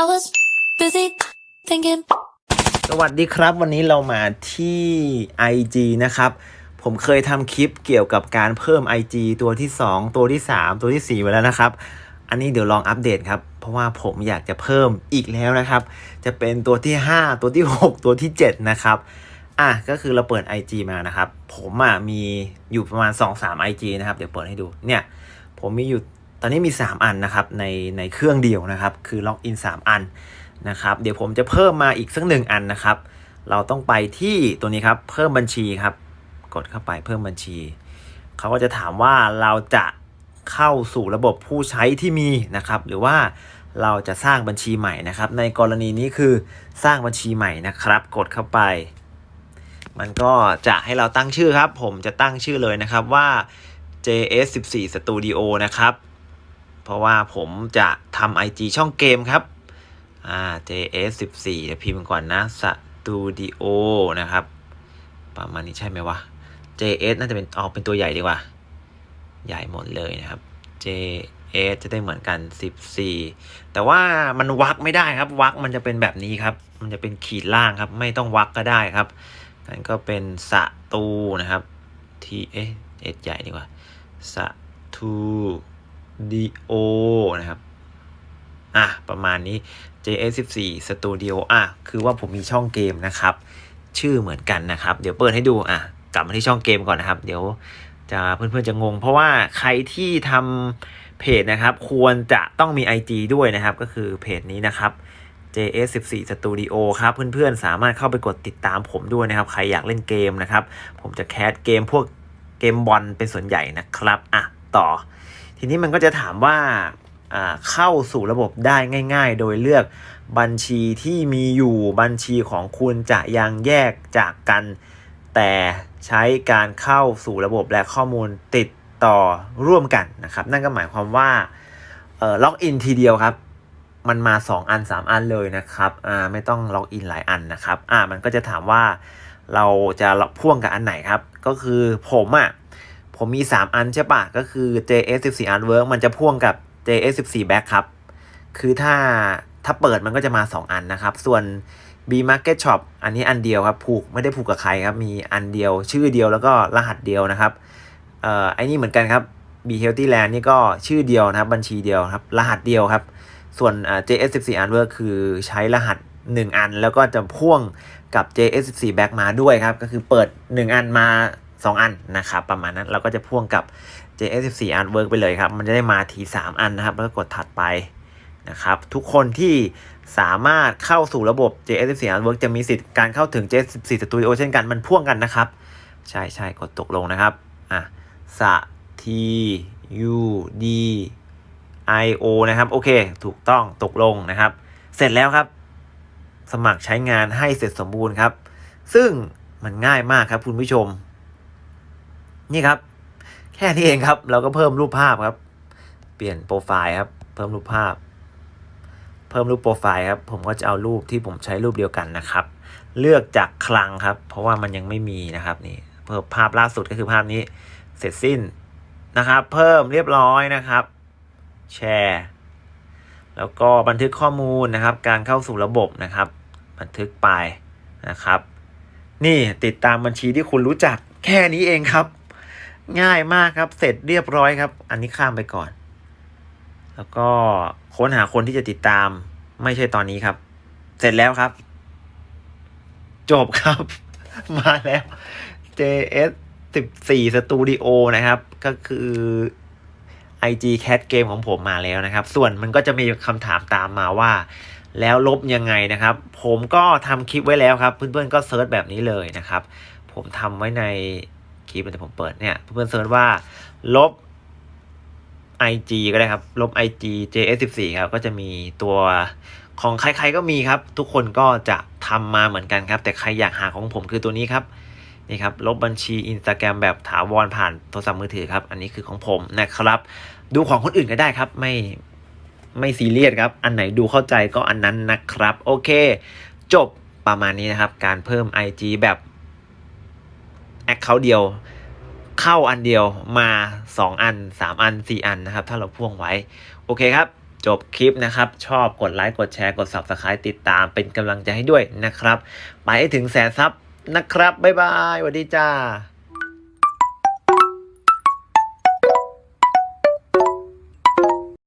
I was busy thinking. สวัสดีครับ วันนี้เรามาที่ IG นะครับ ผมเคยทำคลิปเกี่ยวกับการเพิ่ม IG ตัวที่ 2 ตัวที่ 3 ตัวที่ 4 ไว้แล้วนะครับ อันนี้เดี๋ยวลองอัปเดตครับ เพราะว่าผมอยากจะเพิ่มอีกแล้วนะครับ จะเป็นตัวที่ 5 ตัวที่ 6 ตัวที่ 7 นะครับอะก็คือเราเปิด IG มานะครับ ผมอะมีอยู่ประมาณ 2-3 IG นะครับ เดี๋ยวเปิดให้ดูเนี่ย ผมมีอยู่ ตอนนี้มี 3 อันนะครับในในเครื่องเดียวนะครับ คือล็อกอิน3 อันนะครับ เดี๋ยวผมจะเพิ่มมาอีกสักหนึ่งอันนะครับ เราต้องไปที่ตัวนี้ครับ เพิ่มบัญชีครับ กดเข้าไปเพิ่มบัญชี เขาก็จะถามว่าเราจะเข้าสู่ระบบผู้ใช้ที่มีนะครับ หรือว่าเราจะสร้างบัญชีใหม่นะครับ ในกรณีนี้คือสร้างบัญชีใหม่นะครับ กดเข้าไป มันก็จะให้เราตั้งชื่อครับ ผมจะตั้งชื่อเลยนะครับว่า JS14 Studio นะครับ เพราะว่าผมจะทำ IG ช่องเกมครับอ่า JS14 เดี๋ยวพิมพ์ก่อนนะ Studio นะครับ ประมาณนี้ใช่ไหมวะ JS น่าจะเป็นออกเป็นตัวใหญ่ดีกว่า ใหญ่หมดเลยนะครับ JS จะได้เหมือนกัน 14 แต่ว่ามันวักไม่ได้ครับ วักมันจะเป็นแบบนี้ครับ มันจะเป็นขีดล่างครับ ไม่ต้องวักก็ได้ครับนั่นก็เป็นสตูนะครับ T เอ๊ะ S ใหญ่ดีกว่าสตู ดิโอนะครับ อะ ประมาณนี้ JS14 Studio อะ คือว่าผมมีช่องเกมนะครับ ชื่อเหมือนกันนะครับ เดี๋ยวเปิดให้ดู อะ กลับมาที่ช่องเกมก่อนนะครับ เดี๋ยวจะเพื่อนๆจะงง เพราะว่าใครที่ทำเพจนะครับ ควรจะต้องมี IG ด้วยนะครับ ก็คือเพจนี้นะครับ JS14 Studio ครับเพื่อนๆ สามารถเข้าไปกดติดตามผมด้วยนะครับ ใครอยากเล่นเกมนะครับ ผมจะแคสเกมพวกเกมบอลเป็นส่วนใหญ่นะครับ อะ ต่อ ทีนี้มันก็จะถามว่าเข้าสู่ระบบได้ง่าย ๆ โดยเลือกบัญชีที่มีอยู่บัญชีของคุณจะยังแยกจากกัน แต่ใช้การเข้าสู่ระบบและข้อมูลติดต่อร่วมกันนะครับ นั่นก็หมายความว่าล็อกอินทีเดียวครับ มันมา 2 อัน 3 อันเลยนะครับไม่ต้องล็อกอินหลายอันนะครับมันก็จะถามว่าเราจะพ่วงกับอันไหนครับ ก็คือผมอะ ผมมี 3 อันใช่ปะก็คือ JS14 Artwork มันจะพ่วงกับ JS14 Back ครับ คือถ้าถ้าเปิดมันก็จะมา 2 อันนะครับ ส่วน B Market Shop อันนี้อันเดียวครับ ผูกไม่ได้ผูกกับใครครับ มีอันเดียวชื่อเดียวแล้วก็รหัสเดียวนะครับเอ่อไอ้นี่เหมือนกันครับ B Healthy Land นี่ก็ชื่อเดียวนะครับ บัญชีเดียวครับ รหัสเดียวครับ ส่วน JS14 Artwork คือใช้รหัส 1 อันแล้วก็จะพ่วงกับ JS14 Back มาด้วยครับ ก็คือเปิด 1 อันมา 2 อันนะครับประมาณนั้นเราก็จะพ่วงกับ JS14 Artwork ไปเลยครับ มันจะได้มาที 3 อันนะครับ แล้วก็กดถัดไปนะครับ ทุกคนที่สามารถเข้าสู่ระบบ JS14 Artwork จะมีสิทธิ์การเข้าถึง JS14 Studio เช่นกันมันพ่วงกันนะครับ ใช่ใช่กดตกลงนะครับอะสะ T U D I O นะครับ โอเค ถูกต้องตกลงนะครับ เสร็จแล้วครับ สมัครใช้งานให้เสร็จสมบูรณ์ครับ ซึ่งมันง่ายมากครับคุณผู้ชม นี่ครับ แค่นี้เองครับ เราก็เพิ่มรูปภาพครับ เปลี่ยนโปรไฟล์ครับ เพิ่มรูปภาพ เพิ่มรูปโปรไฟล์ครับผมก็จะเอารูปที่ผมใช้รูปเดียวกันนะครับ เลือกจากคลังครับ เพราะว่ามันยังไม่มีนะครับนี่เพิ่มภาพล่าสุดก็คือภาพนี้เสร็จสิ้นนะครับ เพิ่มเรียบร้อยนะครับ แชร์ แล้วก็บันทึกข้อมูลนะครับ การเข้าสู่ระบบนะครับ บันทึกไปนะครับ นี่ติดตามบัญชีที่คุณรู้จักแค่นี้เองครับ ง่ายมากครับ เสร็จเรียบร้อยครับ อันนี้ข้ามไปก่อน แล้วก็ค้นหาคนที่จะติดตาม ไม่ใช่ตอนนี้ครับ เสร็จแล้วครับ จบครับ มาแล้ว JS 14 Studio นะครับ ก็คือ IG Cat Game ของผมมาแล้วนะครับ ส่วนมันก็จะมีคำถามตามมาว่า แล้วลบยังไงนะครับ ผมก็ทำคลิปไว้แล้วครับ เพื่อนๆก็เซิร์ชแบบนี้เลยนะครับ ผมทำไว้ใน คลิปที่ผมเปิดเนี่ยเพื่อนๆเซิร์ชว่า ลบ IG ก็ได้ครับ ลบ IG JS14 ครับ ก็จะมีตัวของใครๆก็มีครับ ทุกคนก็จะทำมาเหมือนกันครับ แต่ใครอยากหาของผมคือตัวนี้ครับนี่ครับลบบัญชี Instagram แบบถาวรผ่านโทรศัพท์มือถือครับ อันนี้คือของผมนะครับ ดูของคนอื่นก็ได้ครับ ไม่ไม่ซีเรียสครับ อันไหนดูเข้าใจก็อันนั้นนะครับ โอเค จบประมาณนี้นะครับ การเพิ่ม IG แบบ แอคเคาท์เดียวเข้าอันเดียวมา 2 อัน 3 อัน 4 อันนะครับ ถ้าเราพ่วงไว้ โอเคครับ จบคลิปนะครับ ชอบกดไลค์กดแชร์กด Subscribe ติดตามเป็นกำลังใจให้ด้วยนะครับ ไปให้ถึงแสนซับนะครับ บ๊ายบายสวัสดีจ้า